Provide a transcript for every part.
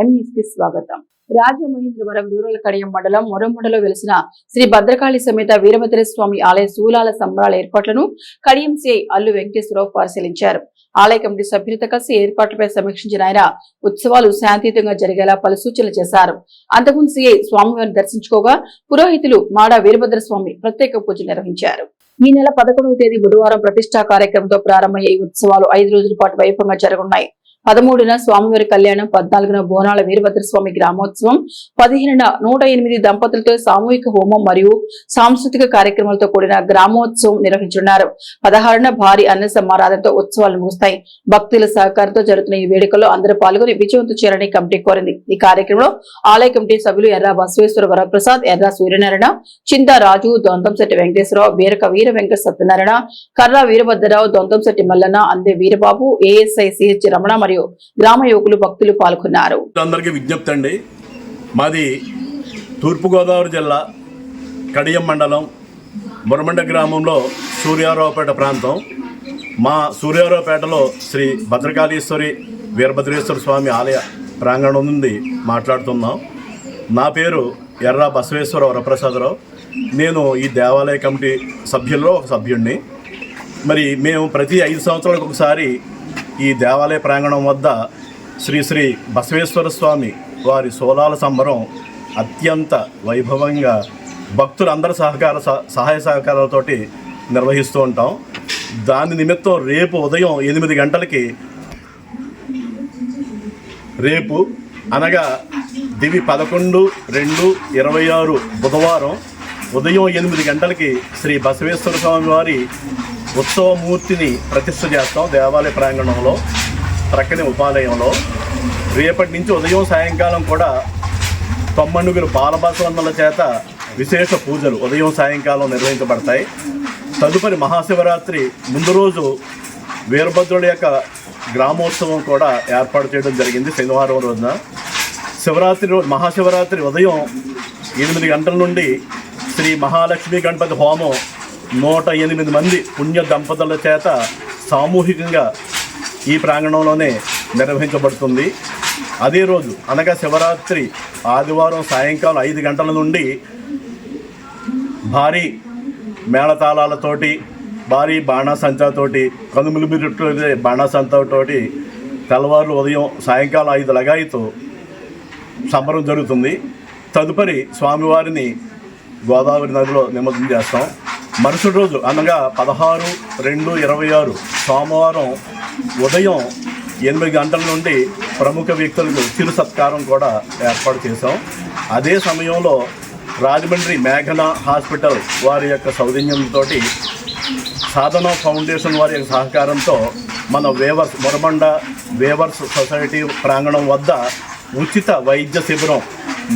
ఎంఈస్ స్వాగతం. రాజమహేంద్రవరం రూరల్ కడియం మండలం మొరముడలో వెలిసిన శ్రీ భద్రకాళి సమేత వీరభద్ర స్వామి ఆలయ శూలాల సంబరాల ఏర్పాట్లను కడియం సిఐ అల్లు వెంకటేశ్వరరావు పరిశీలించారు. ఆలయ కమిటీ సభ్యులతో కలిసి ఏర్పాట్లపై సమీక్షించిన ఆయన ఉత్సవాలు శాంతియుతంగా జరిగేలా పలు సూచనలు చేశారు. అంతకుముందు సిఐ స్వామివారిని దర్శించుకోగా పురోహితులు మాడా వీరభద్ర స్వామి ప్రత్యేక పూజలు నిర్వహించారు. ఈ నెల పదకొండవ తేదీ బుధవారం ప్రతిష్టా కార్యక్రమంతో ప్రారంభమయ్యే ఈ ఉత్సవాలు ఐదు రోజుల పాటు వైభవంగా జరగనున్నాయి. పదమూడున స్వామివారి కళ్యాణం పద్నాలుగున బోనాల వీరభద్ర స్వామి గ్రామోత్సవం పదిహేనున నూట ఎనిమిది దంపతులతో సామూహిక హోమం మరియు సాంస్కృతిక కార్యక్రమాలతో కూడిన గ్రామోత్సవం నిర్వహించనున్నారు. పదహారున భారీ అన్న సమారాధనతో ఉత్సవాలు ముగుస్తాయి. భక్తుల సహకారంతో జరుగుతున్న ఈ వేడుకల్లో అందరూ పాల్గొని విజయవంతం చేయాలని కమిటీ కోరింది. ఈ కార్యక్రమంలో ఆలయ కమిటీ సభ్యులు ఎర్ర బసవేశ్వర వరప్రసాద్ ఎర్ర సూర్యనారాయణ చింత రాజు దొంతంశెట్టి వెంకటేశ్వరరావు బీరక వీర వెంకట సత్యనారాయణ కర్ర వీరభద్రరావు దొంతంశెట్టి మల్లన్న అందే వీరబాబు ఏఎస్ఐ సిహెచ్ రమణ మరియు గ్రామ యువకులు భక్తులు పాల్గొన్నారు. అందరికీ విజ్ఞప్తి అండి. మాది తూర్పుగోదావరి జిల్లా కడియం మండలం మురమండ గ్రామంలో సూర్యారావుపేట ప్రాంతం. మా సూర్యారావుపేటలో శ్రీ భద్రకాళీశ్వరి వీరభద్రేశ్వర స్వామి ఆలయ ప్రాంగణం నుండి మాట్లాడుతున్నాం. నా పేరు ఎర్ర బసవేశ్వర వరప్రసాదరావు. నేను ఈ దేవాలయ కమిటీ సభ్యుల్లో ఒక సభ్యుడిని మరి మేము ప్రతి ఐదు సంవత్సరాలకు ఒకసారి ఈ దేవాలయ ప్రాంగణం వద్ద శ్రీ శ్రీ బసవేశ్వర స్వామి వారి సోలాల సంబరం అత్యంత వైభవంగా భక్తులందరి సహకార సహ- సహాయ సహకారాలతోటి నిర్వహిస్తూ ఉంటాం. దాని నిమిత్తం రేపు ఉదయం ఎనిమిది గంటలకి రేపు అనగా దివి పదకొండు రెండు ఇరవై ఆరు బుధవారం ఉదయం ఎనిమిది గంటలకి శ్రీ బసవేశ్వర స్వామి వారి ఉత్సవమూర్తిని ప్రతిష్ఠ చేస్తాం దేవాలయ ప్రాంగణంలో ప్రక్కనే ఉపాలయంలో. రేపటి నుంచి ఉదయం సాయంకాలం కూడా తొమ్మనుగురు బాలబసవన్నల చేత విశేష పూజలు ఉదయం సాయంకాలం నిర్వహించబడతాయి. తదుపరి మహాశివరాత్రి ముందు రోజు వీరభద్రుడి యొక్క గ్రామోత్సవం కూడా ఏర్పాటు చేయడం జరిగింది శనివారం రోజున. శివరాత్రి రోజు మహాశివరాత్రి ఉదయం ఎనిమిది గంటల నుండి శ్రీ మహాలక్ష్మి గణపతి హోమం నూట ఎనిమిది మంది పుణ్య దంపతుల చేత సామూహికంగా ఈ ప్రాంగణంలోనే నిర్వహించబడుతుంది. అదే రోజు అనగా శివరాత్రి ఆదివారం సాయంకాలం ఐదు గంటల నుండి భారీ మేళతాళాలతోటి భారీ బాణాసంచాతోటి కనుమలు బిరుట్టు బాణాసంచతోటి తెల్లవారు ఉదయం సాయంకాలం ఐదు లగాయితో సంబరం జరుగుతుంది. తదుపరి స్వామివారిని గోదావరి నదిలో నిమజ్జనం చేస్తాం. మరుసటి రోజు అనగా పదహారు రెండు ఇరవై ఆరు సోమవారం ఉదయం ఎనిమిది గంటల నుండి ప్రముఖ వ్యక్తులకు చిరు సత్కారం కూడా ఏర్పాటు చేశాం. అదే సమయంలో రాజమండ్రి మేఘన హాస్పిటల్ వారి యొక్క సౌజన్యంతో సాధన ఫౌండేషన్ వారి యొక్క సహకారంతో మన వేవర్స్ మొరబండ వేవర్స్ సొసైటీ ప్రాంగణం వద్ద ఉచిత వైద్య శిబిరం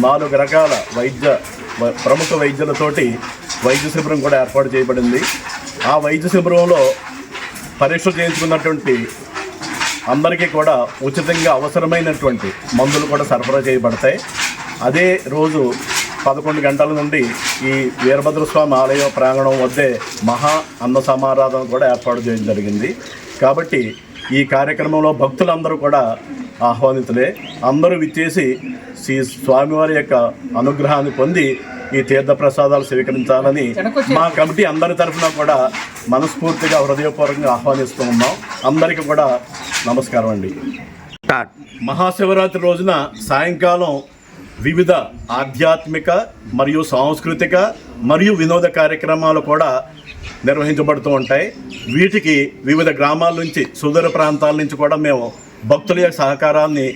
నాలుగు రకాల వైద్య ప్రముఖ వైద్యులతోటి వైద్య శిబిరం కూడా ఏర్పాటు చేయబడింది. ఆ వైద్య శిబిరంలో పరీక్షలు చేయించుకున్నటువంటి అందరికీ కూడా ఉచితంగా అవసరమైనటువంటి మందులు కూడా సరఫరా చేయబడతాయి. అదే రోజు పదకొండు గంటల నుండి ఈ వీరభద్రస్వామి ఆలయ ప్రాంగణం వద్దే మహా అన్న సమారాధన కూడా ఏర్పాటు చేయడం జరిగింది. కాబట్టి ఈ కార్యక్రమంలో భక్తులందరూ కూడా ఆహ్వానితులే. అందరూ విచ్చేసి శ్రీ స్వామివారి యొక్క అనుగ్రహాన్ని పొంది ఈ తీర్థ ప్రసాదాలు స్వీకరించాలని మా కమిటీ అందరి తరఫున కూడా మనస్ఫూర్తిగా హృదయపూర్వకంగా ఆహ్వానిస్తూ ఉన్నాం. అందరికీ కూడా నమస్కారం అండి. మహాశివరాత్రి రోజున సాయంకాలం వివిధ ఆధ్యాత్మిక మరియు సాంస్కృతిక మరియు వినోద కార్యక్రమాలు కూడా నిర్వహించబడుతూ ఉంటాయి. వీటికి వివిధ గ్రామాల నుంచి సుదూర ప్రాంతాల నుంచి కూడా మేము భక్తుల యొక్క సహకారాన్ని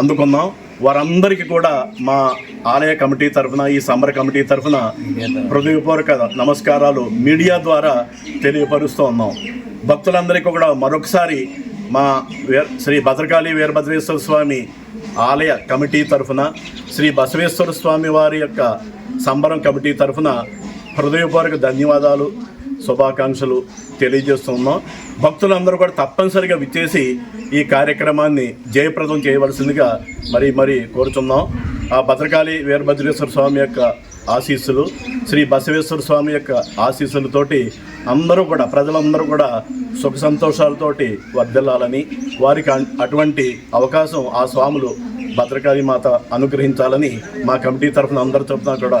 అందుకున్నాం. వారందరికీ కూడా మా ఆలయ కమిటీ తరఫున ఈ సమర కమిటీ తరఫున హృదయపూర్వక నమస్కారాలు మీడియా ద్వారా తెలియపరుస్తూ ఉన్నాం. భక్తులందరికీ కూడా మరొకసారి మా శ్రీ భద్రకాళి వీరభద్రేశ్వర స్వామి ఆలయ కమిటీ తరఫున శ్రీ బసవేశ్వర స్వామి వారి యొక్క సంబరం కమిటీ తరఫున హృదయపూర్వక ధన్యవాదాలు. శుభాకాంక్షలు తెలియజేస్తున్నాం. భక్తులందరూ కూడా తప్పనిసరిగా విచ్చేసి ఈ కార్యక్రమాన్ని జయప్రదం చేయవలసిందిగా మరి మరి కోరుతున్నాం ఆ భద్రకాళి వీరభద్రేశ్వర స్వామి యొక్క ఆశీస్సులు శ్రీ బసవేశ్వర స్వామి యొక్క ఆశీస్సులతోటి అందరూ కూడా ప్రజలందరూ కూడా సుఖ సంతోషాలతోటి వర్ధిల్లాలని వారికి అటువంటి అవకాశం ఆ స్వాములు భద్రకాళి మాత అనుగ్రహించాలని మా కమిటీ తరఫున అందరి తరఫున కూడా